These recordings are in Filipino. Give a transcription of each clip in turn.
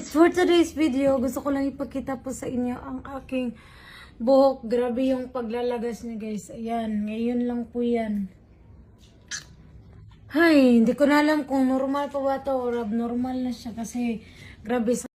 For today's video, gusto ko lang ipakita po sa inyo ang aking buhok. Grabe yung paglalagas niya guys. Ayan, ngayon lang po yan. Hay, hindi ko na alam kung normal pa ba to or abnormal na siya kasi grabe sa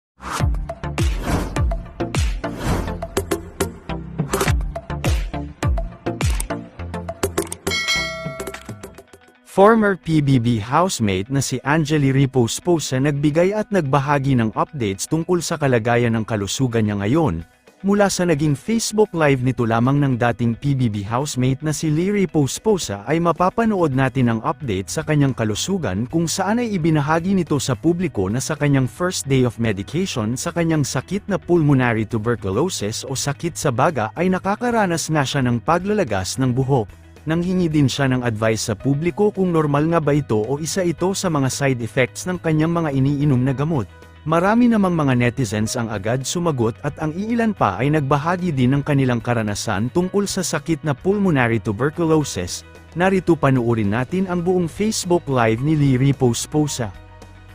Former PBB housemate na si Angeli Ripo Sposa nagbigay at nagbahagi ng updates tungkol sa kalagayan ng kalusugan niya ngayon, mula sa naging Facebook Live nito lamang ng dating PBB housemate na si Lee Ripo Sposa ay mapapanood natin ang update sa kanyang kalusugan kung saan ay ibinahagi nito sa publiko na sa kanyang first day of medication sa kanyang sakit na pulmonary tuberculosis o sakit sa baga ay nakakaranas nga siya ng paglalagas ng buhok. Nanghingi din siya ng advice sa publiko kung normal nga ba ito o isa ito sa mga side effects ng kanyang mga iniinom na gamot. Marami namang mga netizens ang agad sumagot at ang iilan pa ay nagbahagi din ng kanilang karanasan tungkol sa sakit na pulmonary tuberculosis. Narito panuorin natin ang buong Facebook Live ni Lee Ripo Sposa.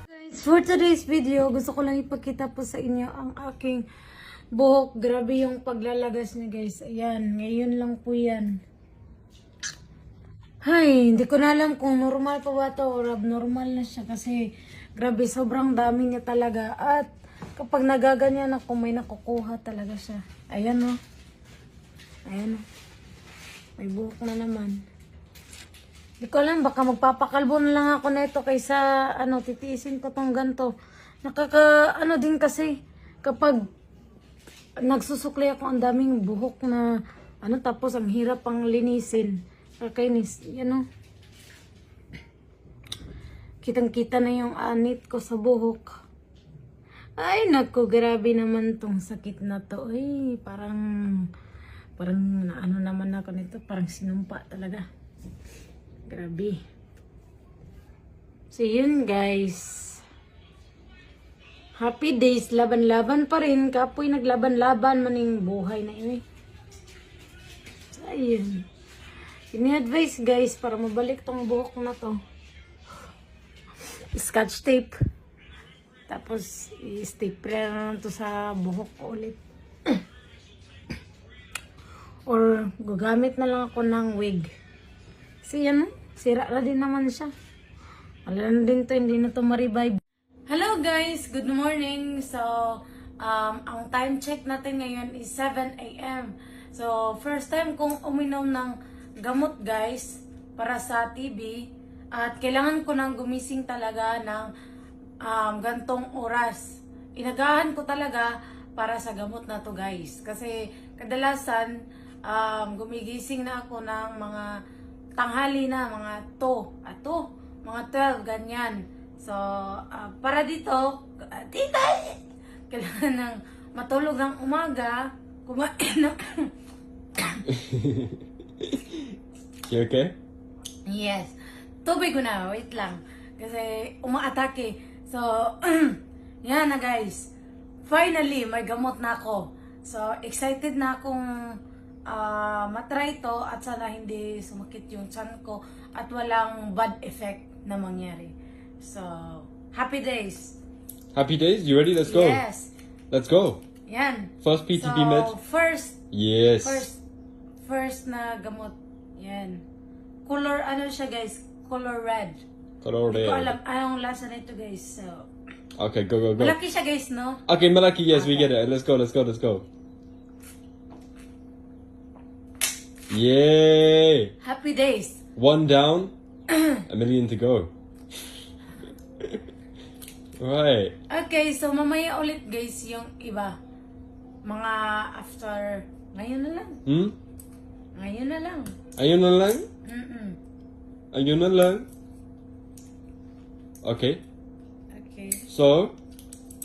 Guys, for today's video, gusto ko lang ipakita po sa inyo ang aking buhok. Grabe yung paglalagas niya guys. Ayan, ngayon lang po yan. Hay, hindi ko na alam kung normal pa ba to or abnormal na siya kasi grabe, sobrang dami niya talaga. At kapag nagaganyan ako, may nakukuha talaga siya. Ayan o. Ayan o. May buhok na naman. Hindi ko alam, baka magpapakalbo na lang ako na ito kaysa ano, titiisin ko tong ganto. Nakaka, ano din kasi, kapag nagsusukli ako, ang daming buhok na, ano, tapos ang hirap pang linisin. Kakainis, yan o. Kitang-kita na yung anit ko sa buhok. Ay, naku, grabe naman tong sakit na to. Ay, parang, parang ano naman ako nito, parang sinumpa talaga. Grabe. So, yun guys. Happy days, laban-laban pa rin. Kapoy naglaban-laban maning buhay na ini. So, ayun. Ini-advise guys para mabalik tong buhok na to. Scotch tape. Tapos, i-stapler na to sa buhok ko ulit. Or, gagamit na lang ako ng wig. Kasi yan, sira na din naman siya. Wala na din to, hindi na to ma-revive. Hello guys! Good morning! So, um, ang time check natin ngayon is 7 a.m. So, first time kong uminom ng gamot guys para sa TB at kailangan ko nang gumising talaga ng um, gantong oras. Inagahan ko talaga para sa gamot na to guys. Kasi kadalasan um, gumigising na ako ng mga tanghali na, mga 2, at 2, mga 12, ganyan. So, ah, para dito, uh, tita, kailangan ng matulog ng umaga, kumain ng You okay? Yes. Tubig ko na, wait lang. Kasi umaatake. So, yan na guys. Finally, may gamot na ako. So, excited na akong ah, matry to at sana hindi sumakit yung chan ko at walang bad effect na mangyari. So, happy days. Happy days? You ready? Let's go. Yes. Let's go. Yan. First PTP so, med. first Yes. First, first na gamot. Yan. Color, ano siya guys? Color red. Color Hindi ko red. alam anong lasa nito guys. So, Okay, go, go, go. malaki siya guys, no? Okay, Malaki, yes, we get it. Let's go, let's go, let's go. Yay! Happy days. One down, a million to go. right. Okay, so mamaya ulit guys yung iba. Mga after, ngayon na lang. Hmm? Ngayon na lang. Ayun na lang? Mm-mm. Ayun na lang? Okay. Okay. So,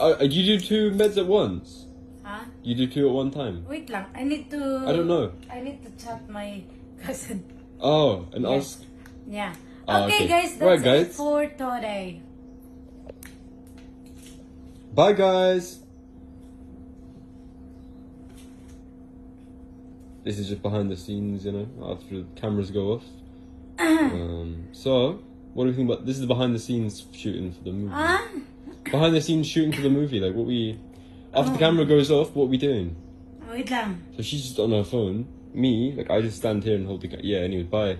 uh, you do two meds at once? Ha? You do two at one time? Wait lang. I need to... I don't know. I need to chat my cousin. Oh, and ask. Yeah. Ah, Okay, okay. guys, that's Right, it guys. for today. Bye, guys. This is just behind the scenes, you know, after the cameras go off. um, so, what do you think about this? Is the behind the scenes shooting for the movie. Ah? behind the scenes shooting for the movie. Like what we after the camera goes off, what are we doing? Wait lang. So she's just on her phone. Me, like I just stand here and hold the ca- yeah. Anyway, bye.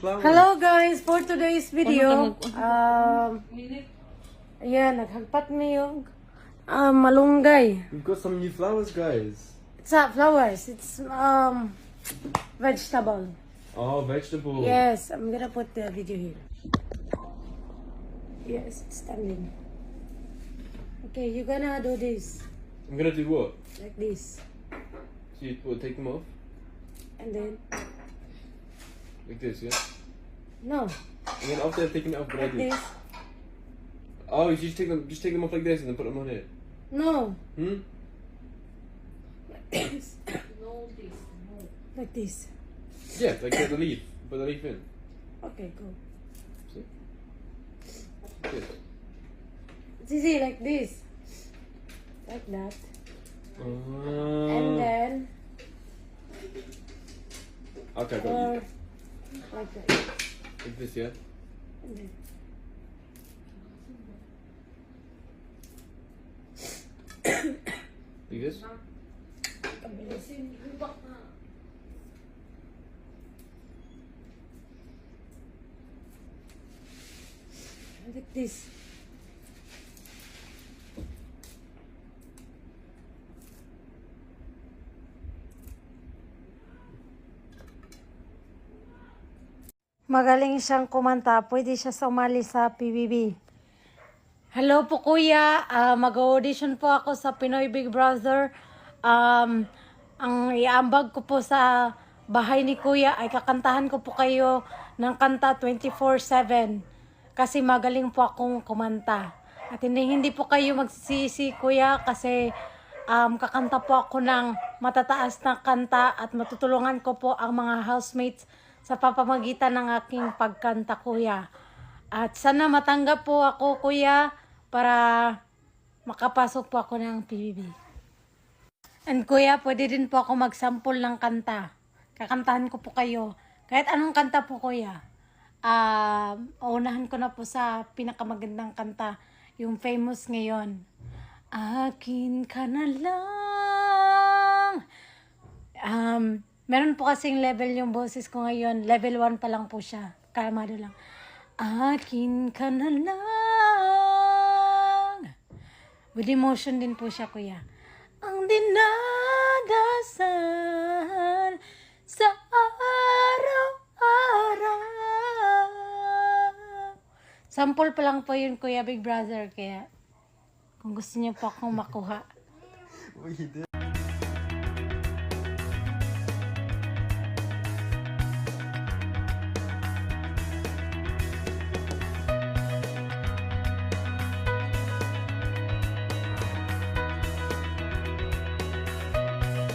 Hello guys, for today's video, um, ayan, naghagpat mi yung um, malunggay. We've got some new flowers, guys. It's not flowers, it's um, vegetable. Oh, vegetable. Yes, I'm gonna put the video here. Yes, it's standing. Okay, you're gonna do this, I'm gonna do what? like this, So you what, take them off and then, like this, yeah. no, And then after I've taken it off, what do I like do? this, Oh, you just take them, just take them off like this and then put them on here. no, Hmm. like this, like this. Yeah, like get the leaf. Put the leaf in. Okay, go. Good. It's easy, like this, like that, Uh, and then, okay, got you. or like that, Like this, yeah. and then. Like this. Like this. Magaling siyang kumanta. Pwede siya sumali sa PBB. Hello po kuya. Ah, Mag-audition po ako sa Pinoy Big Brother. Um, ang iambag ko po sa bahay ni kuya ay kakantahan ko po kayo ng kanta 24-7. Kasi magaling po akong kumanta. At hindi, hindi po kayo magsisisi kuya kasi um, kakanta po ako ng matataas na kanta at matutulungan ko po ang mga housemates sa papamagitan ng aking pagkanta kuya. At sana matanggap po ako kuya para makapasok po ako ng PBB. And kuya, pwede din po ako magsample ng kanta. Kakantahan ko po kayo. Kahit anong kanta po kuya. Ah, unahan ko na po sa pinakamagandang kanta. Yung famous ngayon. Akin ka na lang. Um, meron po kasing level yung boses ko ngayon. Level 1 pa lang po siya. Kalmado lang. Akin ka na lang. With emotion din po siya, kuya. Dinadasal sa araw-araw. Sample pa lang po yun, Kuya Big Brother. Kaya, kung gusto niyo po akong makuha.